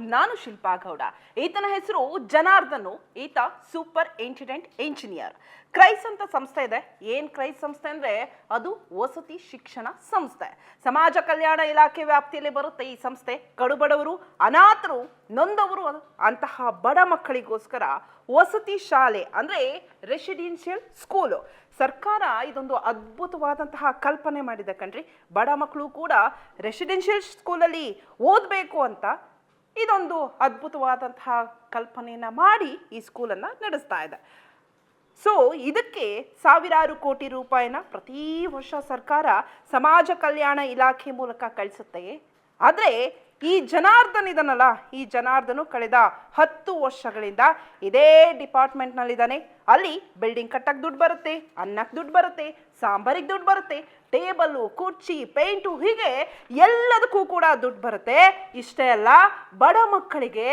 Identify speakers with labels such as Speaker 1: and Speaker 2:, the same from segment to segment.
Speaker 1: ನಾನು ಶಿಲ್ಪಾ ಗೌಡ. ಈತನ ಹೆಸರು ಜನಾರ್ದನು. ಈತ ಸೂಪರ್ ಇಂಟಿಡೆಂಟ್ ಇಂಜಿನಿಯರ್ ಕ್ರೈಸ್ ಅಂತ ಸಂಸ್ಥೆ ಇದೆ. ಏನ್ ಕ್ರೈಸ್ ಸಂಸ್ಥೆ ಅಂದ್ರೆ? ಅದು ವಸತಿ ಶಿಕ್ಷಣ ಸಂಸ್ಥೆ. ಸಮಾಜ ಕಲ್ಯಾಣ ಇಲಾಖೆ ವ್ಯಾಪ್ತಿಯಲ್ಲಿ ಬರುತ್ತೆ ಈ ಸಂಸ್ಥೆ. ಕಡುಬಡವರು, ಅನಾಥರು, ನೊಂದವರು ಅಂತಹ ಬಡ ಮಕ್ಕಳಿಗೋಸ್ಕರ ವಸತಿ ಶಾಲೆ ಅಂದ್ರೆ ರೆಸಿಡೆನ್ಷಿಯಲ್ ಸ್ಕೂಲು ಸರ್ಕಾರ ಇದೊಂದು ಅದ್ಭುತವಾದಂತಹ ಕಲ್ಪನೆ ಮಾಡಿದೆ ಕಣ್ರಿ. ಬಡ ಮಕ್ಕಳು ಕೂಡ ರೆಸಿಡೆನ್ಷಿಯಲ್ ಸ್ಕೂಲಲ್ಲಿ ಓದಬೇಕು ಅಂತ ಇದೊಂದು ಅದ್ಭುತವಾದಂತಹ ಕಲ್ಪನೆಯನ್ನ ಮಾಡಿ ಈ ಸ್ಕೂಲನ್ನು ನಡೆಸ್ತಾ ಇದೆ. ಸೊ ಇದಕ್ಕೆ ಸಾವಿರಾರು ಕೋಟಿ ರೂಪಾಯಿನ ಪ್ರತಿ ವರ್ಷ ಸರ್ಕಾರ ಸಮಾಜ ಕಲ್ಯಾಣ ಇಲಾಖೆ ಮೂಲಕ ಕಳಿಸುತ್ತೆ. ಆದರೆ ಈ ಜನಾರ್ದನ್ ಇದನ್ನಲ್ಲ ಈ ಜನಾರ್ದನು ಕಳೆದ ಹತ್ತು ವರ್ಷಗಳಿಂದ ಇದೇ ಡಿಪಾರ್ಟ್ಮೆಂಟ್ನಲ್ಲಿದ್ದಾನೆ. ಅಲ್ಲಿ ಬಿಲ್ಡಿಂಗ್ ಕಟ್ಟಕ್ಕೆ ದುಡ್ಡು ಬರುತ್ತೆ ಅನ್ನಕ್ಕೆ ದುಡ್ಡು ಬರುತ್ತೆ, ಸಾಂಬಾರಿಗೆ ದುಡ್ಡು ಬರುತ್ತೆ, ಟೇಬಲ್ಲು, ಕುರ್ಚಿ, ಪೇಂಟು, ಹೀಗೆ ಎಲ್ಲದಕ್ಕೂ ಕೂಡ ದುಡ್ಡು ಬರುತ್ತೆ. ಇಷ್ಟೇ ಅಲ್ಲ, ಬಡ ಮಕ್ಕಳಿಗೆ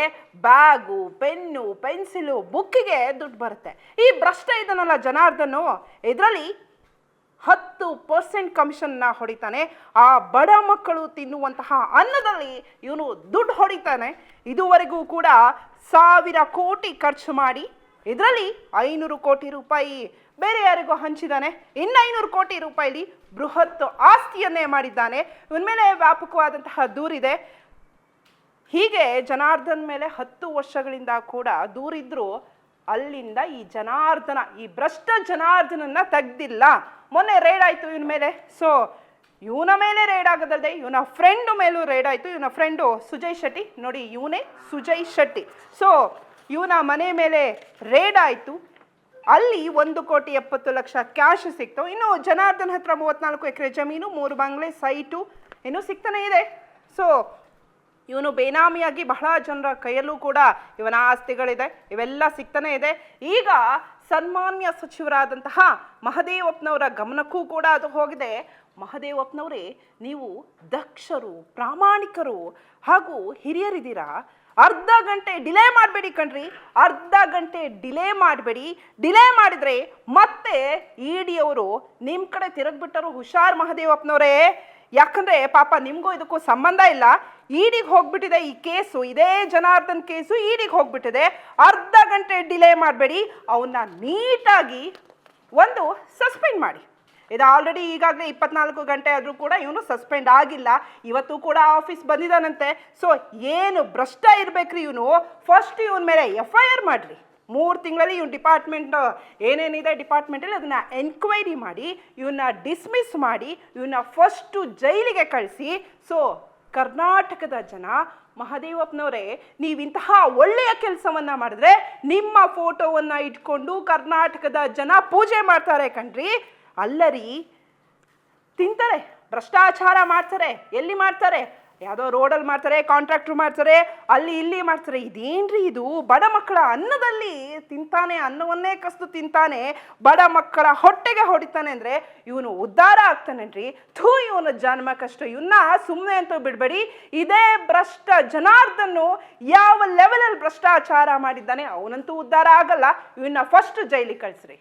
Speaker 1: ಬ್ಯಾಗು, ಪೆನ್ನು, ಪೆನ್ಸಿಲು, ಬುಕ್ಕಿಗೆ ದುಡ್ಡು ಬರುತ್ತೆ. ಈ ಭ್ರಷ್ಟ ಇದನ್ನಲ್ಲ ಜನಾರ್ದನು. ಇದರಲ್ಲಿ ಹತ್ತು ಪರ್ಸೆಂಟ್ ಕಮಿಷನ್ನ ಹೊಡಿತಾನೆ. ಆ ಬಡ ಮಕ್ಕಳು ತಿನ್ನುವಂತಹ ಅನ್ನದಲ್ಲಿ ಇವನು ದುಡ್ಡು ಹೊಡಿತಾನೆ. ಇದುವರೆಗೂ ಕೂಡ ಸಾವಿರ ಕೋಟಿ ಖರ್ಚು ಮಾಡಿ ಇದರಲ್ಲಿ ಐನೂರು ಕೋಟಿ ರೂಪಾಯಿ ಬೇರೆ ಯಾರಿಗೂ ಹಂಚಿದ್ದಾನೆ ಇನ್ನೈನೂರು ಕೋಟಿ ರೂಪಾಯಿಲಿ ಬೃಹತ್ ಆಸ್ತಿಯನ್ನೇ ಮಾಡಿದ್ದಾನೆ. ಇವನ ಮೇಲೆ ವ್ಯಾಪಕವಾದಂತಹ ದೂರಿದೆ. ಹೀಗೆ ಜನಾರ್ದನ್ ಮೇಲೆ ಹತ್ತು ವರ್ಷಗಳಿಂದ ಕೂಡ ದೂರಿದ್ರು ಅಲ್ಲಿಂದ ಈ ಜನಾರ್ದನ, ಈ ಭ್ರಷ್ಟ ಜನಾರ್ದನನ್ನ ತೆಗ್ದಿಲ್ಲ. ಮೊನ್ನೆ ರೇಡ್ ಆಯ್ತು ಇವನ ಮೇಲೆ. ಸೊ ಇವನ ಮೇಲೆ ರೇಡ್ ಆಗೋದಲ್ಲದೆ ಇವನ ಫ್ರೆಂಡ್ ಮೇಲೂ ರೇಡ್ ಆಯ್ತು. ಇವನ ಫ್ರೆಂಡು ಸುಜಯ್ ಶೆಟ್ಟಿ. ನೋಡಿ, ಇವನೇ ಸುಜಯ್ ಶೆಟ್ಟಿ. ಸೊ ಇವನ ಮನೆ ಮೇಲೆ ರೇಡ್ ಆಯಿತು. ಅಲ್ಲಿ ಒಂದು ಕೋಟಿ ಎಪ್ಪತ್ತು ಲಕ್ಷ ಕ್ಯಾಶ್ ಸಿಕ್ತು. ಇನ್ನು ಜನಾರ್ದನ್ ಹತ್ರ ಮೂವತ್ನಾಲ್ಕು ಎಕರೆ ಜಮೀನು, ಮೂರು ಬಂಗ್ಲೆ ಸೈಟು ಇನ್ನೂ ಸಿಗ್ತಾನೆ ಇದೆ. ಸೊ ಇವನು ಬೇನಾಮಿಯಾಗಿ ಬಹಳ ಜನರ ಕೈಯಲ್ಲೂ ಕೂಡ ಇವನ ಆಸ್ತಿಗಳಿದೆ. ಇವೆಲ್ಲ ಸಿಗ್ತಾನೆ ಇದೆ. ಈಗ ಸನ್ಮಾನ್ಯ ಸಚಿವರಾದಂತಹ ಮಹದೇವಪ್ಪನವರ ಗಮನಕ್ಕೂ ಕೂಡ ಅದು ಹೋಗಿದೆ. ಮಹದೇವಪ್ಪನವರೇ, ನೀವು ದಕ್ಷರು, ಪ್ರಾಮಾಣಿಕರು ಹಾಗೂ ಹಿರಿಯರಿದ್ದೀರಾ? ಅರ್ಧ ಗಂಟೆ ಡಿಲೇ ಮಾಡಬೇಡಿ ಕಣ್ರಿ. ಅರ್ಧ ಗಂಟೆ ಡಿಲೇ ಮಾಡಬೇಡಿ. ಡಿಲೇ ಮಾಡಿದರೆ ಮತ್ತೆ ಇ ಡಿ ಅವರು ನಿಮ್ಮ ಕಡೆ ತಿರುಗಿಬಿಟ್ಟರು ಹುಷಾರ್ ಮಹದೇವಪ್ಪನವರೇ. ಯಾಕಂದ್ರೆ ಪಾಪ ನಿಮಗೂ ಇದಕ್ಕೂ ಸಂಬಂಧ ಇಲ್ಲ. ಈಡಿಗೆ ಹೋಗ್ಬಿಟ್ಟಿದೆ ಈ ಕೇಸು. ಇದೇ ಜನಾರ್ದನ್ ಕೇಸು ಈಡಿಗೆ ಹೋಗ್ಬಿಟ್ಟಿದೆ. ಅರ್ಧ ಗಂಟೆ ಡಿಲೇ ಮಾಡಬೇಡಿ. ಅವನ್ನ ನೀಟಾಗಿ ಒಂದು ಸಸ್ಪೆಂಡ್ ಮಾಡಿ. ಇದು ಆಲ್ರೆಡಿ ಈಗಾಗಲೇ ಇಪ್ಪತ್ನಾಲ್ಕು ಗಂಟೆ ಆದರೂ ಕೂಡ ಇವನು ಸಸ್ಪೆಂಡ್ ಆಗಿಲ್ಲ. ಇವತ್ತು ಕೂಡ ಆಫೀಸ್ ಬಂದಿದ್ದಾನಂತೆ ಸೊ ಏನು ಭ್ರಷ್ಟ ಇರಬೇಕ್ರಿ ಇವನು. ಫಸ್ಟ್ ಇವನ ಮೇಲೆ ಎಫ್ ಐ ಆರ್ ಮಾಡಿರಿ. ಮೂರು ತಿಂಗಳಲ್ಲಿ ಇವ್ನ ಡಿಪಾರ್ಟ್ಮೆಂಟ್ ಏನೇನಿದೆ ಡಿಪಾರ್ಟ್ಮೆಂಟಲ್ಲಿ ಅದನ್ನ ಎನ್ಕ್ವೈರಿ ಮಾಡಿ ಇವನ್ನ ಡಿಸ್ಮಿಸ್ ಮಾಡಿ ಇವನ್ನ ಫಸ್ಟು ಜೈಲಿಗೆ ಕಳಿಸಿ. ಸೊ ಕರ್ನಾಟಕದ ಜನ ಮಹದೇವಪ್ಪನವರೇ, ನೀವಿಂತಹ ಒಳ್ಳೆಯ ಕೆಲಸವನ್ನ ಮಾಡಿದ್ರೆ ನಿಮ್ಮ ಫೋಟೋವನ್ನ ಇಟ್ಕೊಂಡು ಕರ್ನಾಟಕದ ಜನ ಪೂಜೆ ಮಾಡ್ತಾರೆ ಕಣ್ರಿ. ಅಲ್ಲರಿ, ತಿಂತಾರೆ, ಭ್ರಷ್ಟಾಚಾರ ಮಾಡ್ತಾರೆ, ಎಲ್ಲಿ ಮಾಡ್ತಾರೆ? ಯಾವುದೋ ರೋಡಲ್ಲಿ ಮಾಡ್ತಾರೆ ಕಾಂಟ್ರಾಕ್ಟ್ರು ಮಾಡ್ತಾರೆ, ಅಲ್ಲಿ ಇಲ್ಲಿ ಮಾಡ್ತಾರೆ. ಇದೇನ್ರಿ ಇದು? ಬಡ ಮಕ್ಕಳ ಅನ್ನದಲ್ಲಿ ತಿಂತಾನೆ, ಅನ್ನವನ್ನೇ ಕಸ್ದು ತಿಂತಾನೆ, ಬಡ ಮಕ್ಕಳ ಹೊಟ್ಟೆಗೆ ಹೊಡಿತಾನೆ ಅಂದರೆ ಇವನು ಉದ್ಧಾರ ಆಗ್ತಾನೇನ್ರಿ? ಥೂ, ಇವನ ಜನ್ಮ ಕಷ್ಟ. ಇವನ್ನ ಸುಮ್ಮನೆ ಅಂತೂ ಬಿಡಬೇಡಿ. ಇದೇ ಭ್ರಷ್ಟ ಜನಾರ್ದನ್ನು ಯಾವ ಲೆವೆಲಲ್ಲಿ ಭ್ರಷ್ಟಾಚಾರ ಮಾಡಿದ್ದಾನೆ, ಅವನಂತೂ ಉದ್ಧಾರ ಆಗಲ್ಲ. ಇವನ್ನ ಫಸ್ಟ್ ಜೈಲಿಗೆ ಕಳಿಸ್ರಿ.